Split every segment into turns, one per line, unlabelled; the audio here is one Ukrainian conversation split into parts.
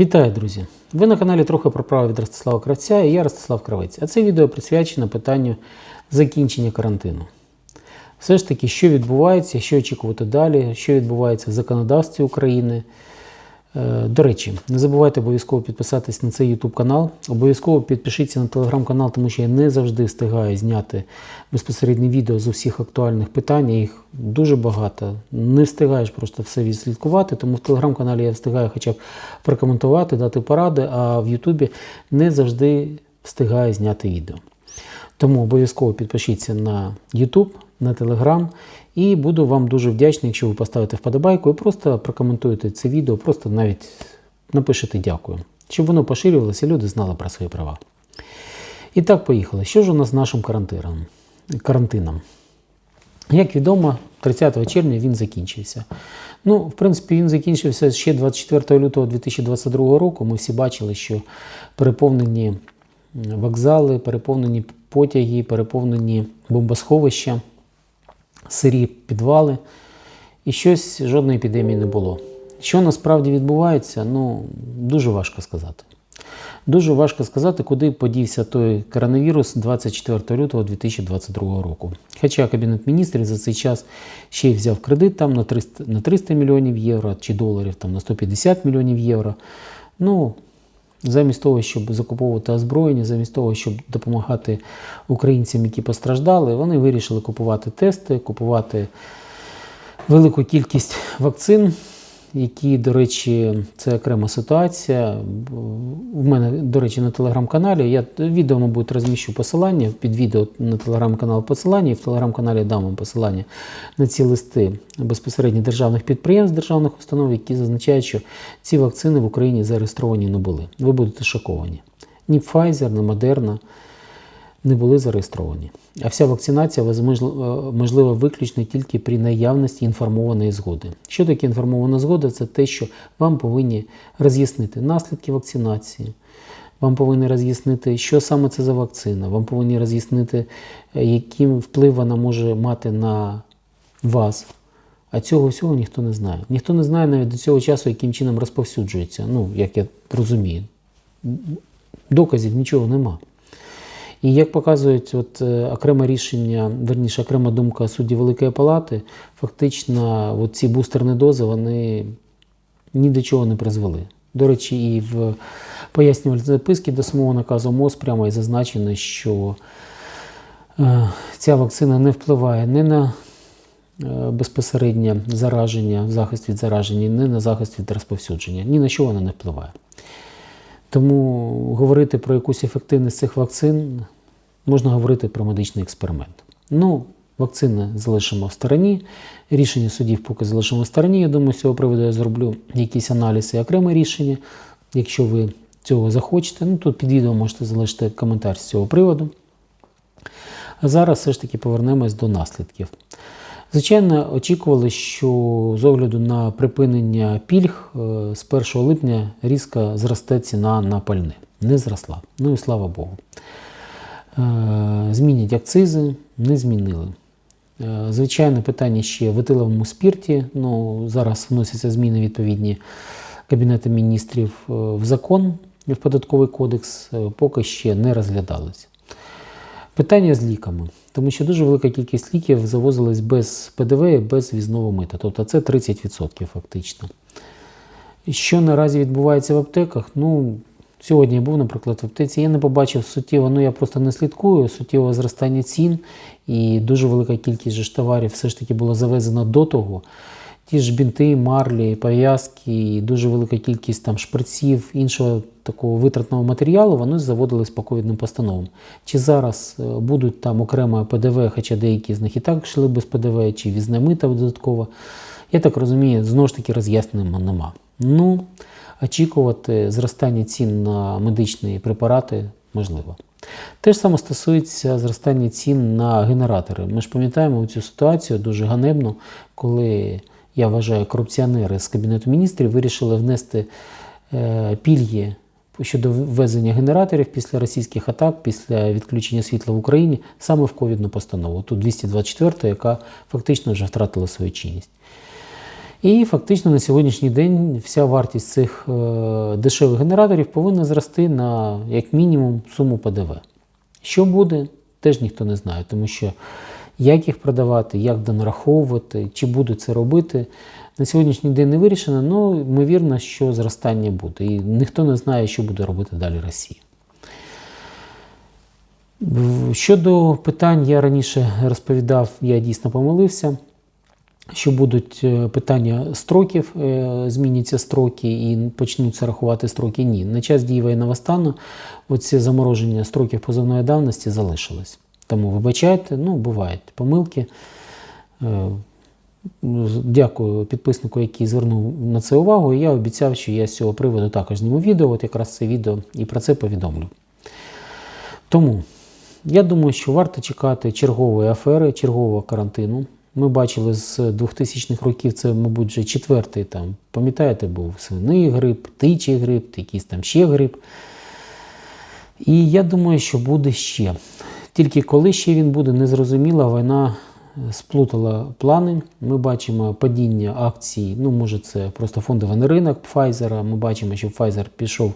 Вітаю, друзі! Ви на каналі трохи про право від Ростислава Кравця і я Ростислав Кравець. А це відео присвячено питанню закінчення карантину. Все ж таки, що відбувається, що очікувати далі, що відбувається в законодавстві України. Е, До речі, не забувайте обов'язково підписатись на цей YouTube канал. Обов'язково підпишіться на телеграм-канал, тому що я не завжди встигаю зняти безпосереднє відео з усіх актуальних питань. Їх дуже багато. Не встигаєш просто все відслідкувати. Тому в телеграм-каналі я встигаю хоча б прокоментувати, дати поради, а в Ютубі не завжди встигаю зняти відео. Тому обов'язково підпишіться на YouTube, на Telegram. І буду вам дуже вдячний, якщо ви поставите вподобайку і просто прокоментуєте це відео, просто навіть напишете дякую, щоб воно поширювалося і люди знали про свої права. І так, поїхали. Що ж у нас з нашим карантином? карантином? Як відомо, 30 червня він закінчився. Ну, в принципі, він закінчився ще 24 лютого 2022 року. Ми всі бачили, що переповнені вокзали, переповнені потяги, переповнені бомбосховища, сирі підвали. І щось жодної епідемії не було. Що насправді відбувається, ну дуже важко сказати. Дуже важко сказати, куди подівся той коронавірус 24 лютого 2022 року. Хоча Кабінет міністрів за цей час ще й взяв кредит там на 300, на 300 мільйонів євро чи доларів, там на 150 мільйонів євро. Ну, замість того, щоб закуповувати озброєння, замість того, щоб допомагати українцям, які постраждали, вони вирішили купувати тести, купувати велику кількість вакцин які, до речі, це окрема ситуація. У мене, до речі, на телеграм-каналі. Я відео, мабуть, розміщу посилання під відео на телеграм-канал посилання, і в телеграм-каналі дам вам посилання на ці листи безпосередньо державних підприємств, державних установ, які зазначають, що ці вакцини в Україні зареєстровані не були. Ви будете шоковані. Ні Pfizer, ні Moderna не були зареєстровані. А вся вакцинація можлива виключно тільки при наявності інформованої згоди. Що таке інформована згода? Це те, що вам повинні роз'яснити наслідки вакцинації. Вам повинні роз'яснити, що саме це за вакцина. Вам повинні роз'яснити, яким вплив вона може мати на вас. А цього всього ніхто не знає. Ніхто не знає навіть до цього часу, яким чином розповсюджується. Ну, як я розумію, доказів нічого нема. І як показують от, е, окреме рішення, верніше окрема думка судді Великої Палати, фактично от ці бустерні дози вони ні до чого не призвели. До речі, і в пояснювальній записці до самого наказу МОЗ прямо і зазначено, що е, ця вакцина не впливає не на е, безпосереднє зараження, захист від зараження, не на захист від розповсюдження. Ні на що вона не впливає. Тому говорити про якусь ефективність цих вакцин можна говорити про медичний експеримент. Ну, вакцини залишимо в стороні, рішення судів поки залишимо в стороні. Я думаю, з цього приводу я зроблю якісь аналізи і окреме рішення. Якщо ви цього захочете, ну тут під відео можете залишити коментар з цього приводу. А зараз все ж таки повернемось до наслідків. Звичайно, очікували, що з огляду на припинення пільг е, з 1 липня різко зросте ціна на пальне. Не зросла. Ну і слава Богу. Е, змінять акцизи, не змінили. Е, звичайне питання ще в етиловому спірті. Ну, Зараз вносяться зміни відповідні Кабінету міністрів в закон в податковий кодекс, поки ще не розглядалися. Питання з ліками, тому що дуже велика кількість ліків завозилась без ПДВ і без візного мита. Тобто це 30% фактично. Що наразі відбувається в аптеках? Ну, Сьогодні я був, наприклад, в аптеці, я не побачив суттєво, ну я просто не слідкую, суттєве зростання цін, і дуже велика кількість товарів все ж таки була завезена до того. Ті ж бінти, марлі, пов'язки, дуже велика кількість там шприців, іншого такого витратного матеріалу, вони заводились по ковідним постановам. Чи зараз е, будуть там окремо ПДВ, хоча деякі з них і так йшли без ПДВ, чи візне мита додатково. Я так розумію, знову ж таки роз'яснення нема. Ну, очікувати зростання цін на медичні препарати можливо. Те ж саме стосується зростання цін на генератори. Ми ж пам'ятаємо цю ситуацію дуже ганебну, коли я вважаю, корупціонери з Кабінету міністрів вирішили внести е, пільги щодо ввезення генераторів після російських атак, після відключення світла в Україні саме в ковідну постанову. Тут 224, яка фактично вже втратила свою чинність. І фактично на сьогоднішній день вся вартість цих е, дешевих генераторів повинна зрости на як мінімум суму ПДВ. Що буде, теж ніхто не знає, тому що як їх продавати, як донараховувати, чи будуть це робити. На сьогоднішній день не вирішено, але ймовірно, що зростання буде. І ніхто не знає, що буде робити далі Росія. Щодо питань, я раніше розповідав, я дійсно помилився, що будуть е, питання строків, е, зміняться строки і почнуться рахувати строки. Ні. На час дії воєнного стану оці замороження строків позовної давності залишилось. Тому вибачайте, ну, бувають помилки. Е, Дякую підписнику, який звернув на це увагу. І я обіцяв, що я з цього приводу також зніму відео. От якраз це відео і про це повідомлю. Тому я думаю, що варто чекати чергової афери, чергового карантину. Ми бачили з 2000-х років, це, мабуть, вже четвертий там, пам'ятаєте, був свиний грип, птичий грип, якийсь там ще грип. І я думаю, що буде ще. Тільки коли ще він буде, незрозуміла, війна е, сплутала плани. Ми бачимо падіння акцій. Ну, може, це просто фондовий ринок Pfizer. Ми бачимо, що Pfizer пішов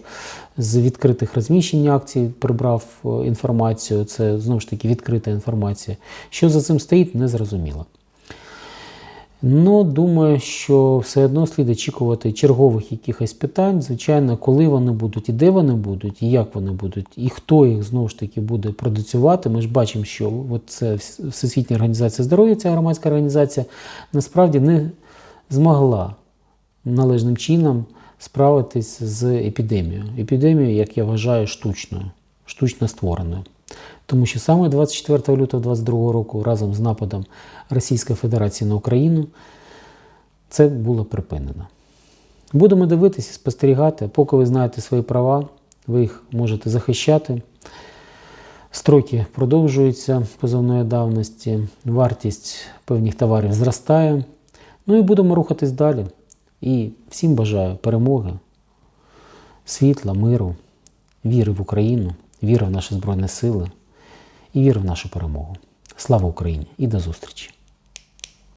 з відкритих розміщень акцій, прибрав е, інформацію. Це знову ж таки відкрита інформація. Що за цим стоїть, незрозуміло. Ну, думаю, що все одно слід очікувати чергових якихось питань. Звичайно, коли вони будуть, і де вони будуть, і як вони будуть, і хто їх знову ж таки буде продуцювати. Ми ж бачимо, що от це Всесвітня організація здоров'я, ця громадська організація, насправді не змогла належним чином справитись з епідемією. Епідемією, як я вважаю, штучною, штучно створеною. Тому що саме 24 лютого 2022 року разом з нападом Російської Федерації на Україну це було припинено. Будемо дивитися, спостерігати, поки ви знаєте свої права, ви їх можете захищати. Строки продовжуються позовної давності, вартість певних товарів зростає. Ну і будемо рухатись далі. І всім бажаю перемоги, світла, миру, віри в Україну, віри в наші Збройні Сили і віра в нашу перемогу. Слава Україні і до зустрічі!